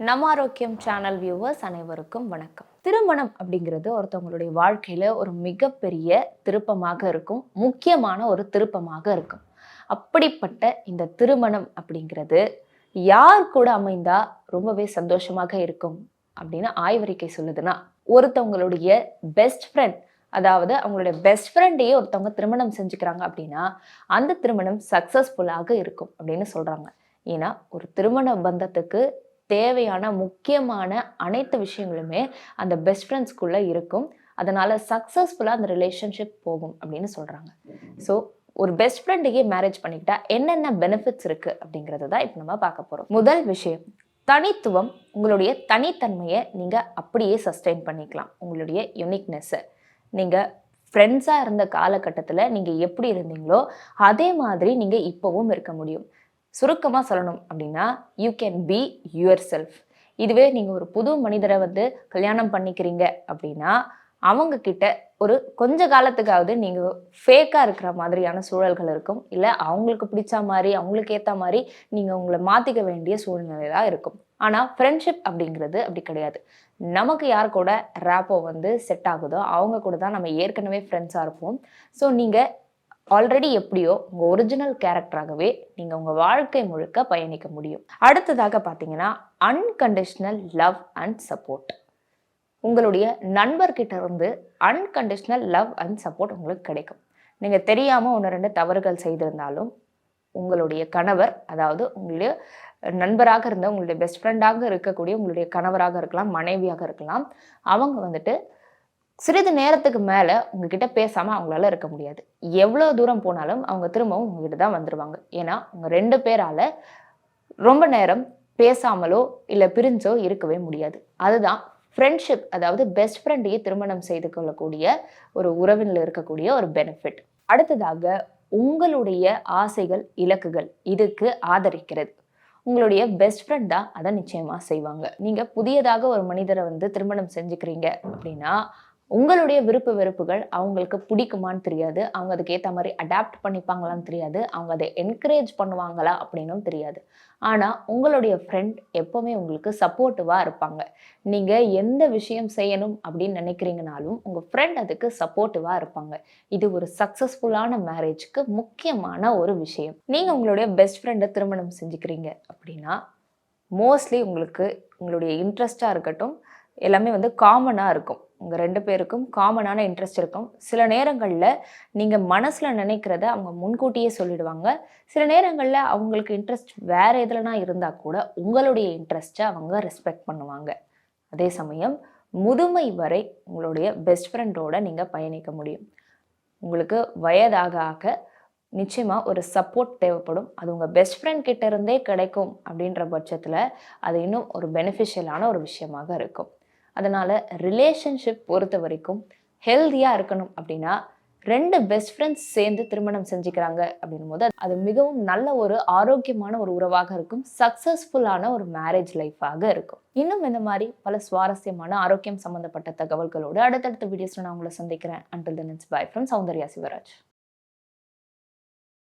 நம்ம ஆரோக்கியம் channel viewers அனைவருக்கும் வணக்கம். திருமணம் அப்படிங்கிறது ஒருத்தவங்களுடைய வாழ்க்கையில ஒரு மிகப்பெரிய திருப்பமாக இருக்கும். முக்கியமான ஒரு திருப்பமாக இருக்கும். அப்படிப்பட்ட இந்த திருமணம் அப்படிங்கிறது யார் கூட அமைந்தா ரொம்பவே சந்தோஷமாக இருக்கும் அப்படின்னு ஆய்வறிக்கை சொல்லுதுன்னா ஒருத்தவங்களுடைய பெஸ்ட் ஃப்ரெண்ட் அதாவது அவங்களுடைய பெஸ்ட் ஃப்ரெண்டையே ஒருத்தவங்க திருமணம் செஞ்சுக்கிறாங்க அப்படின்னா அந்த திருமணம் சக்ஸஸ்ஃபுல்லாக இருக்கும் அப்படின்னு சொல்கிறாங்க ஏன்னா ஒரு திருமண பந்தத்துக்கு தேவையான முக்கியமான அனைத்து விஷயங்களுமே அந்த பெஸ்ட் ஃப்ரெண்ட்ஸ்குள்ளே இருக்கும். அதனால சக்ஸஸ்ஃபுல்லாக அந்த ரிலேஷன்ஷிப் போகும் அப்படின்னு சொல்கிறாங்க ஸோ ஒரு பெஸ்ட் ஃப்ரெண்டையே மேரேஜ் பண்ணிக்கிட்டா என்னென்ன பெனிஃபிட்ஸ் இருக்குது அப்படிங்கிறது தான் இப்போ நம்ம பார்க்க போகிறோம் முதல் விஷயம் தனித்துவம். உங்களுடைய தனித்தன்மையை நீங்கள் அப்படியே சஸ்டெயின் பண்ணிக்கலாம். உங்களுடைய யுனிக்னஸ்ஸை நீங்கள் ஃப்ரெண்ட்ஸாக இருந்த காலகட்டத்தில் நீங்கள் எப்படி இருந்தீங்களோ அதே மாதிரி நீங்கள் இப்போவும் இருக்க முடியும். சுருக்கமாக சொல்லணும் அப்படின்னா you can be yourself இதுவே நீங்கள் ஒரு புது மனிதரை வந்து கல்யாணம் பண்ணிக்கிறீங்க அப்படின்னா அவங்க கிட்ட ஒரு கொஞ்ச காலத்துக்காவது நீங்கள் ஃபேக்காக இருக்கிற மாதிரியான சூழல்கள் இருக்கும். இல்லை அவங்களுக்கு பிடிச்ச மாதிரி அவங்களுக்கு ஏற்ற மாதிரி நீங்கள் உங்களை மாற்றிக்க வேண்டிய சூழ்நிலை தான் இருக்கும். ஆனால் ஃப்ரெண்ட்ஷிப் அப்படிங்கிறது அப்படி கிடையாது. நமக்கு யார் கூட ரேப்போ வந்து செட் ஆகுதோ அவங்க கூட தான் நம்ம ஏற்கனவே ஃப்ரெண்ட்ஸாக இருப்போம். ஸோ நீங்கள் ஆல்ரெடி எப்படியோ உங்கள் ஒரிஜினல் கேரக்டராகவே நீங்கள் உங்கள் வாழ்க்கை முழுக்க பயணிக்க முடியும். அடுத்ததாக பார்த்தீங்கன்னா அன்கண்டிஷ்னல் லவ் அண்ட் சப்போர்ட் உங்களுடைய நண்பர்கிட்ட இருந்து அன்கண்டிஷ்னல் லவ் அண்ட் சப்போர்ட் உங்களுக்கு கிடைக்கும். நீங்கள் தெரியாமல் ஒன்று ரெண்டு தவறுகள் செய்திருந்தாலும் உங்களுடைய கணவர் அதாவது உங்களுடைய நண்பராக இருந்த உங்களுடைய பெஸ்ட் ஃப்ரெண்டாக இருக்கக்கூடிய உங்களுடைய கணவராக இருக்கலாம் மனைவியாக இருக்கலாம் அவங்க வந்துட்டு சிறிது நேரத்துக்கு மேலே உங்ககிட்ட பேசாமல் அவங்களால இருக்க முடியாது. எவ்வளோ தூரம் போனாலும் அவங்க திரும்பவும் உங்ககிட்ட தான் வந்துடுவாங்க ஏன்னா உங்கள் ரெண்டு பேரால் ரொம்ப நேரம் பேசாமலோ இல்லை பிரிஞ்சோ இருக்கவே முடியாது. அதுதான் ஃப்ரெண்ட்ஷிப் அதாவது பெஸ்ட் ஃப்ரெண்டையே திருமணம் செய்து கொள்ளக்கூடிய ஒரு உறவினில் இருக்கக்கூடிய ஒரு பெனிஃபிட் அடுத்ததாக உங்களுடைய ஆசைகள் இலக்குகள் இதுக்கு ஆதரிக்கிறது. உங்களுடைய பெஸ்ட் ஃப்ரெண்ட் தான் அதை நிச்சயமாக செய்வாங்க. நீங்கள் புதியதாக ஒரு மனிதரை வந்து திருமணம் செஞ்சுக்கிறீங்க அப்படின்னா உங்களுடைய விருப்ப வெறுப்புகள் அவங்களுக்கு பிடிக்குமான்னு தெரியாது. அவங்க அதுக்கு ஏற்ற மாதிரி அடாப்ட் பண்ணிப்பாங்களான்னு தெரியாது. அவங்க அதை என்கரேஜ் பண்ணுவாங்களா அப்படின்னும் தெரியாது. ஆனால் உங்களுடைய ஃப்ரெண்ட் எப்போவுமே உங்களுக்கு சப்போர்ட்டிவாக இருப்பாங்க. நீங்கள் எந்த விஷயம் செய்யணும் அப்படின்னு நினைக்கிறீங்கனாலும் உங்கள் ஃப்ரெண்ட் அதுக்கு சப்போர்ட்டிவாக இருப்பாங்க. இது ஒரு சக்ஸஸ்ஃபுல்லான மேரேஜ்க்கு முக்கியமான ஒரு விஷயம். நீங்கள் உங்களுடைய பெஸ்ட் ஃப்ரெண்டை திருமணம் செஞ்சுக்கிறீங்க அப்படின்னா மோஸ்ட்லி உங்களுக்கு உங்களுடைய இன்ட்ரெஸ்டாக இருக்கட்டும் எல்லாமே வந்து காமனாக இருக்கும். உங்கள் ரெண்டு பேருக்கும் காமனான இன்ட்ரெஸ்ட் இருக்கும். சில நேரங்களில் நீங்கள் மனசில் நினைக்கிறத அவங்க முன்கூட்டியே சொல்லிடுவாங்க. சில நேரங்களில் அவங்களுக்கு இன்ட்ரெஸ்ட் வேறு எதுலனா இருந்தால் கூட உங்களுடைய இன்ட்ரெஸ்ட்டை அவங்க ரெஸ்பெக்ட் பண்ணுவாங்க. அதே சமயம் முதுமை வரை உங்களுடைய பெஸ்ட் ஃப்ரெண்டோட நீங்கள் பயணிக்க முடியும். உங்களுக்கு வயதாக ஆக நிச்சயமாக ஒரு சப்போர்ட் தேவைப்படும். அது உங்கள் பெஸ்ட் ஃப்ரெண்ட் கிட்ட இருந்தே கிடைக்கும் அப்படின்ற பட்சத்தில் அது இன்னும் ஒரு பெனிஃபிஷியலான ஒரு விஷயமாக இருக்கும். அதனால் ரிலேஷன்ஷிப் பொறுத்த வரைக்கும் ஹெல்த்தியாக இருக்கணும் அப்படின்னா ரெண்டு பெஸ்ட் ஃப்ரெண்ட்ஸ் சேர்ந்து திருமணம் செஞ்சுக்கிறாங்க அப்படின்னும் போது அது மிகவும் நல்ல ஒரு ஆரோக்கியமான ஒரு உறவாக இருக்கும். சக்ஸஸ்ஃபுல்லான ஒரு மேரேஜ் லைஃபாக இருக்கும். இன்னும் இந்த மாதிரி பல சுவாரஸ்யமான ஆரோக்கியம் சம்மந்தப்பட்ட தகவல்களோடு அடுத்தடுத்த வீடியோஸில் நான் உங்களை சந்திக்கிறேன். Until then bye from Soundarya Sivaraj.